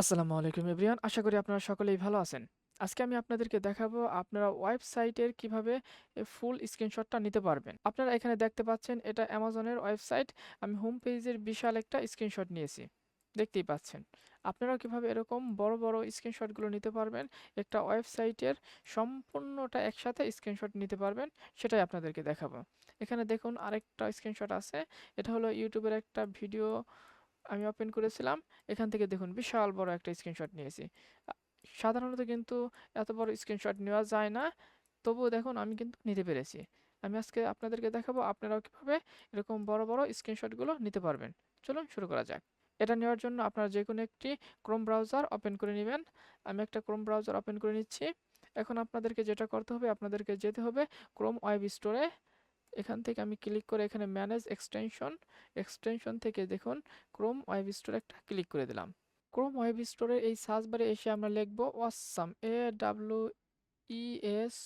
আসসালামু আলাইকুম এভরিওয়ান, আশা করি আপনারা সকলেই ভালো আছেন। আজকে আমি আপনাদেরকে দেখাবো আপনারা ওয়েবসাইটের কীভাবে ফুল স্ক্রিনশটটা নিতে পারবেন। আপনারা এখানে দেখতে পাচ্ছেন এটা অ্যামাজনের ওয়েবসাইট, আমি হোম পেজের বিশাল একটা স্ক্রিনশট নিয়েছি। দেখতেই পাচ্ছেন। আপনারাও কীভাবে এরকম বড় বড় স্ক্রিনশটগুলো নিতে পারবেন, একটা ওয়েবসাইটের সম্পূর্ণটা একসাথে স্ক্রিনশট নিতে পারবেন, সেটাই আপনাদেরকে দেখাবো। এখানে দেখুন আরেকটা স্ক্রিনশট আছে, এটা হলো ইউটিউবের একটা ভিডিও আমি ওপেন করেছিলাম। এখান থেকে দেখুন বিশাল বড় একটা স্ক্রিনশট নিয়েছি। সাধারণত কিন্তু এত বড় স্ক্রিনশট নেওয়া যায় না। তবুও দেখুন আমি কিন্তু নিতে পেরেছি। আমি আজকে আপনাদেরকে দেখাবো আপনারাও কীভাবে এরকম বড় বড় স্ক্রিনশটগুলো নিতে পারবেন। চলুন শুরু করা যাক। এটা নেওয়ার জন্য আপনারা যে কোনো একটি ক্রোম ব্রাউজার ওপেন করে নেবেন। আমি একটা ক্রোম ব্রাউজার ওপেন করে নিচ্ছি। এখন আপনাদেরকে যেটা করতে হবে, আপনাদেরকে যেতে হবে ক্রোম ওয়েব স্টোরে এখান থেকে আমি ক্লিক করে এখানে ম্যানেজ এক্সটেনশন এক্সটেনশন থেকে দেখুন ক্রোম ওয়েব স্টোর একটা ক্লিক করে দিলাম। ক্রোম ওয়েব স্টোরের এই সার্চ বারে এসে আমরা লিখব awesome A W E S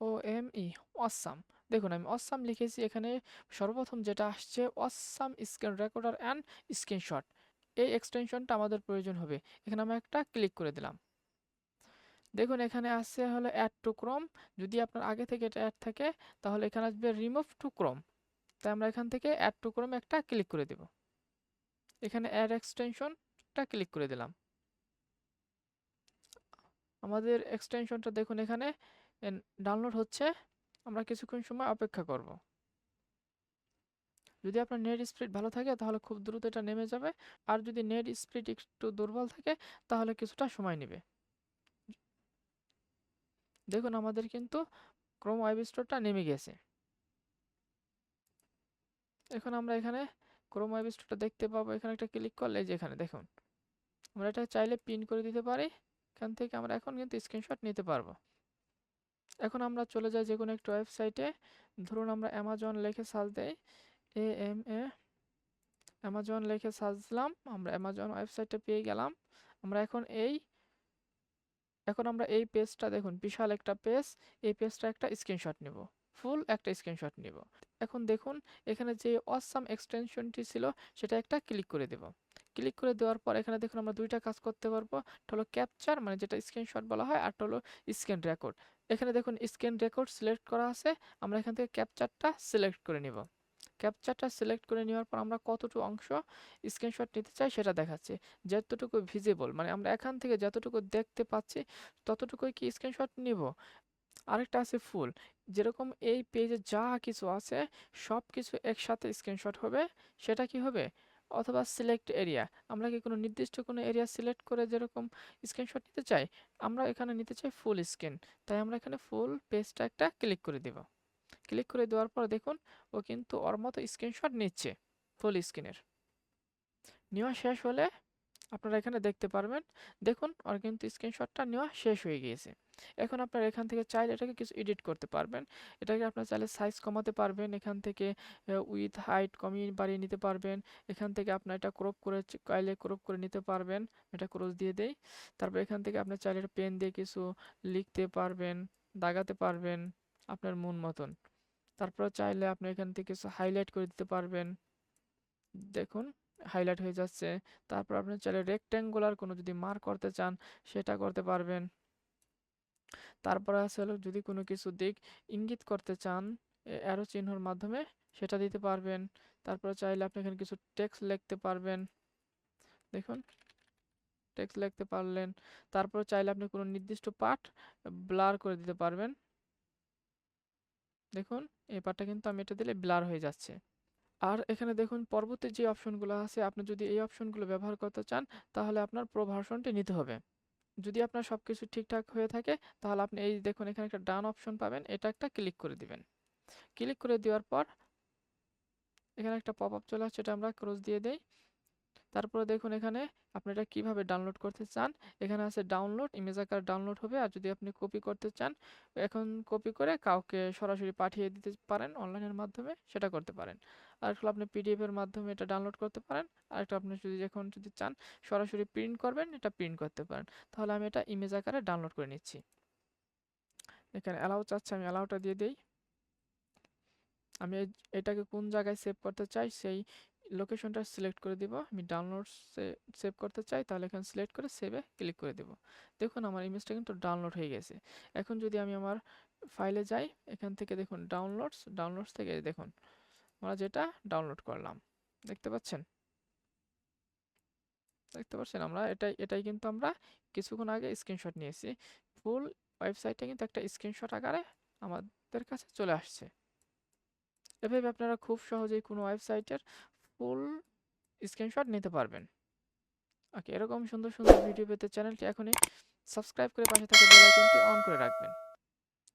O M E awesome দেখুন আমি অসাম লিখেছি, এখানে সর্বপ্রথম যেটা আসছে awesome screen recorder and screenshot এই এক্সটেনশনটা আমাদের প্রয়োজন হবে। এখানে আমি একটা ক্লিক করে দিলাম। দেখুন, এখানে আসছে হলো অ্যাড টু ক্রোম যদি আপনার আগে থেকে এটা অ্যাড থাকে, তাহলে এখানে আসবে রিমুভ টু ক্রোম তাই আমরা এখান থেকে অ্যাড টু ক্রোম একটা ক্লিক করে দেব। এখানে অ্যাড এক্সটেনশনটা ক্লিক করে দিলাম। আমাদের এক্সটেনশনটা দেখুন এখানে ডাউনলোড হচ্ছে। আমরা কিছুক্ষণ সময় অপেক্ষা করব। যদি আপনার নেট স্পিড ভালো থাকে, তাহলে খুব দ্রুত এটা নেমে যাবে। আর যদি নেট স্পিড একটু দুর্বল থাকে, তাহলে কিছুটা সময় নেবে। দেখুন, আমাদের কিন্তু ক্রোম ওয়েব স্টোরটা নেমে গেছে। এখন আমরা এখানে ক্রোম ওয়েব স্টোরটা দেখতে পাবো। এখানে একটা ক্লিক করলে যে এখানে দেখুন, আমরা এটা চাইলে পিন করে দিতে পারি। এখান থেকে আমরা এখন কিন্তু স্ক্রিনশট নিতে পারব। এখন আমরা চলে যাই যে কোনো একটা ওয়েবসাইটে ধরুন, আমরা অ্যামাজন লিখে সার্চ দেই। এ এম এ অ্যামাজন লিখে সার্চ দিলাম। আমরা অ্যামাজন ওয়েবসাইটে পেয়ে গেলাম। আমরা এখন এই এখন আমরা এই পেজটা দেখুন, বিশাল একটা পেজ এই পেজটা একটা স্ক্রিনশট নিব। ফুল একটা স্ক্রিনশট নিব। এখন দেখুন, এখানে যে অসাম এক্সটেনশনটি ছিল, সেটা একটা ক্লিক করে দেব। ক্লিক করে দেওয়ার পর এখানে দেখুন, আমরা দুইটা কাজ করতে পারব। হলো ক্যাপচার মানে যেটা স্ক্রিনশট বলা হয় আর হলো স্ক্রিন রেকর্ড এখানে দেখুন স্ক্রিন রেকর্ড সিলেক্ট করা আছে, আমরা এখান থেকে ক্যাপচারটা সিলেক্ট করে নিব। ক্যাপচারটা সিলেক্ট করে নেওয়ার পর আমরা কতটুকু অংশ স্ক্রিনশট নিতে চাই সেটা দেখাচ্ছে। যতটুকু ভিজিবল মানে আমরা এখান থেকে যতটুকু দেখতে পাচ্ছি ততটুকুই কি স্ক্রিনশট নিব? আরেকটা আছে ফুল যেরকম এই পেজে যা কিছু আছে সব কিছু একসাথে স্ক্রিনশট হবে, সেটা কি হবে? অথবা সিলেক্ট এরিয়া আমরা কি কোনো নির্দিষ্ট কোনো এরিয়া সিলেক্ট করে যেরকম স্ক্রিনশট নিতে চাই? আমরা এখানে নিতে চাই ফুল স্ক্রিন তাই আমরা এখানে ফুল পেজটা একটা ক্লিক করে দেব। ক্লিক করে দেওয়ার পর দেখুন, ও কিন্তু ওর মতো স্ক্রিনশট নিচ্ছে ফুল স্ক্রিনের নেওয়া শেষ হলে আপনারা এখানে দেখতে পারবেন, দেখুন ওর কিন্তু স্ক্রিনশটটা নেওয়া শেষ হয়ে গিয়েছে। এখন আপনারা এখান থেকে চাইলে এটাকে কিছু এডিট করতে পারবেন। এটাকে আপনার চাইলে সাইজ কমাতে পারবেন, এখান থেকে উইথ হাইট কমিয়ে বাড়িয়ে নিতে পারবেন। এখান থেকে আপনার এটা ক্রপ করে চাইলে ক্রপ করে নিতে পারবেন। এটা ক্রস দিয়ে দেই। তারপর এখান থেকে আপনার চাইলে পেন দিয়ে কিছু লিখতে পারবেন, দাগাতে পারবেন আপনার মন মতন। তারপর চাইলে আপনি এখান থেকে কিছু হাইলাইট করে দিতে পারবেন। দেখুন হাইলাইট হয়ে যাচ্ছে। তারপর আপনি চাইলে রেক্ট্যাঙ্গুলার কোনো যদি মার্ক করতে চান, সেটা করতে পারবেন। তারপরে আছে হলো, যদি কোনো কিছু দিক ইঙ্গিত করতে চান অ্যারো চিহ্নর মাধ্যমে সেটা দিতে পারবেন। তারপরে চাইলে আপনি এখানে কিছু টেক্সট লিখতে পারবেন। দেখুন টেক্সট লিখতে পারলেন। তারপর চাইলে আপনি কোনো নির্দিষ্ট পার্ট ব্লার করে দিতে পারবেন। দেখুন, এই পার্টটা কিন্তু আমি এটা দিলে ব্লার হয়ে যাচ্ছে। আর এখানে দেখুন, পরবর্তী যে অপশনগুলো আছে, আপনি যদি এই অপশনগুলো ব্যবহার করতে চান, তাহলে আপনার প্রো ভার্সনটি নিতে হবে। যদি আপনার সব কিছু ঠিকঠাক হয়ে থাকে, তাহলে আপনি এই দেখুন, এখানে একটা ডান অপশন পাবেন, এটা একটা ক্লিক করে দিবেন। ক্লিক করে দেওয়ার পর, এখানে একটা পপ আপ চলে আসছে, এটা আমরা ক্রস দিয়ে দেই। তারপরে দেখুন এখানে আপনি এটা কীভাবে ডাউনলোড করতে চান। এখানে আছে ডাউনলোড ইমেজ আকার ডাউনলোড হবে। আর যদি আপনি কপি করতে চান, এখন কপি করে কাউকে সরাসরি পাঠিয়ে দিতে পারেন অনলাইনের মাধ্যমে সেটা করতে পারেন। আর একটা আপনি পিডিএফের মাধ্যমে এটা ডাউনলোড করতে পারেন। আর একটা আপনি যদি এখন যদি চান, সরাসরি প্রিন্ট করবেন, এটা প্রিন্ট করতে পারেন। তাহলে আমি এটা ইমেজ আকারে ডাউনলোড করে নিচ্ছি। এখানে অ্যালাউ চাচ্ছে, আমি অ্যালাউটা দিয়ে দিই। আমি এটাকে কোন জায়গায় সেভ করতে চাই, সেই লোকেশনটা সিলেক্ট করে দিব। আমি ডাউনলোডসে সেভ করতে চাই, তাহলে এখানে সিলেক্ট করে সেভে ক্লিক করে দেব। দেখুন, আমার ইমেজটা কিন্তু ডাউনলোড হয়ে গেছে। এখন যদি আমি আমার ফাইলে যাই, এখান থেকে দেখুন ডাউনলোডস ডাউনলোডস থেকে দেখুন, আমরা যেটা ডাউনলোড করলাম, দেখতে পাচ্ছেন? দেখতে পাচ্ছেন? আমরা এটাই এটাই কিন্তু আমরা কিছুক্ষণ আগে স্ক্রিনশট নিয়েছি। ফুল ওয়েবসাইটটা কিন্তু একটা স্ক্রিনশট আকারে আমাদের কাছে চলে আসছে। এভাবে আপনারা খুব সহজেই কোনো ওয়েবসাইটের ফুল স্ক্রিনশট নিতে পারবেন। ওকে এরকম সুন্দর সুন্দর ভিডিও পেতে চ্যানেলটি এখনই সাবস্ক্রাইব করে পাশে থাকা বেল আইকনটি অন করে রাখবেন।